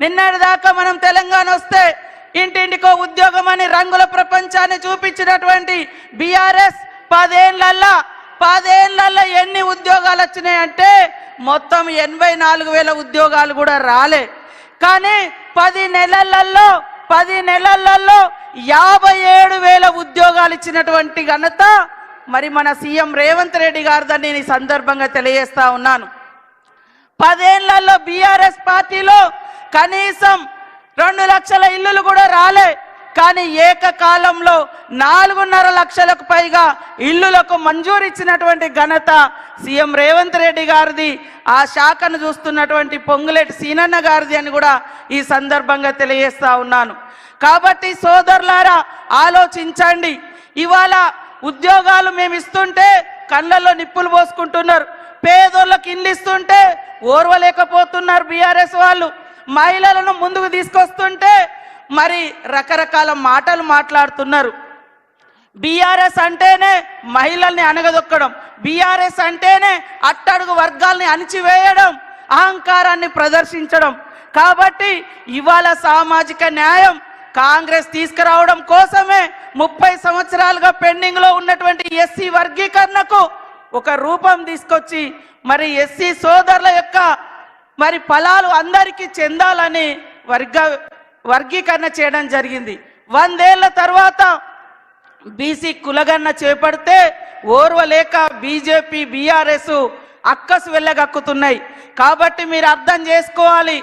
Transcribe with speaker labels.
Speaker 1: నిన్నటి దాకా మనం తెలంగాణ వస్తే ఇంటింటికో ఉద్యోగం అని రంగుల ప్రపంచాన్ని చూపించినటువంటి బీఆర్ఎస్ పదేళ్ళల్లా పదేళ్ళలో ఎన్ని ఉద్యోగాలు వచ్చినాయంటే మొత్తం ఎనభై నాలుగు వేల ఉద్యోగాలు కూడా రాలే. కానీ పది నెలలలో పది నెలలలో యాభై ఏడు వేల ఉద్యోగాలు ఇచ్చినటువంటి ఘనత మరి మన సీఎం రేవంత్ రెడ్డి గారిదని నేను ఈ సందర్భంగా తెలియజేస్తా ఉన్నాను. పదేళ్ళలో బీఆర్ఎస్ పార్టీలో కనీసం రెండు లక్షల ఇల్లులు కూడా రాలే. కానీ ఏకకాలంలో నాలుగున్నర లక్షలకు పైగా ఇల్లులకు మంజూరు ఇచ్చినటువంటి ఘనత సీఎం రేవంత్ రెడ్డి గారిది. ఆ శాఖను చూస్తున్నటువంటి పొంగులేటి సీనన్న గారిది అని కూడా ఈ సందర్భంగా తెలియజేస్తా ఉన్నాను. కాబట్టి సోదరులారా ఆలోచించండి. ఇవాళ ఉద్యోగాలు మేము ఇస్తుంటే కళ్ళల్లో నిప్పులు పోసుకుంటున్నారు. పేదోళ్ళకి ఇల్లు ఇస్తుంటే ఓర్వలేకపోతున్నారు బీఆర్ఎస్ వాళ్ళు. మహిళలను ముందుకు తీసుకొస్తుంటే మరి రకరకాల మాటలు మాట్లాడుతున్నారు. బీఆర్ఎస్ అంటేనే మహిళల్ని అనగదొక్కడం బీఆర్ఎస్ అంటేనే అట్టడుగు వర్గాల్ని అణిచివేయడం అహంకారాన్ని ప్రదర్శించడం. కాబట్టి ఇవాళ సామాజిక న్యాయం కాంగ్రెస్ తీసుకురావడం కోసమే ముప్పై సంవత్సరాలుగా పెండింగ్లో ఉన్నటువంటి ఎస్సీ వర్గీకరణకు ఒక రూపం తీసుకొచ్చి మరి ఎస్సీ సోదరుల యొక్క మరి ఫలాలు అందరికీ చెందాలని వర్గ వర్గీకరణ చేయడం జరిగింది. వందేళ్ళ తర్వాత బీసీ కులగన్న చేపడితే ఓర్వలేక బీజేపీ బీఆర్ఎస్ అక్కసు వెళ్ళగక్కుతున్నాయి కాబట్టి మీరు అర్థం చేసుకోవాలి.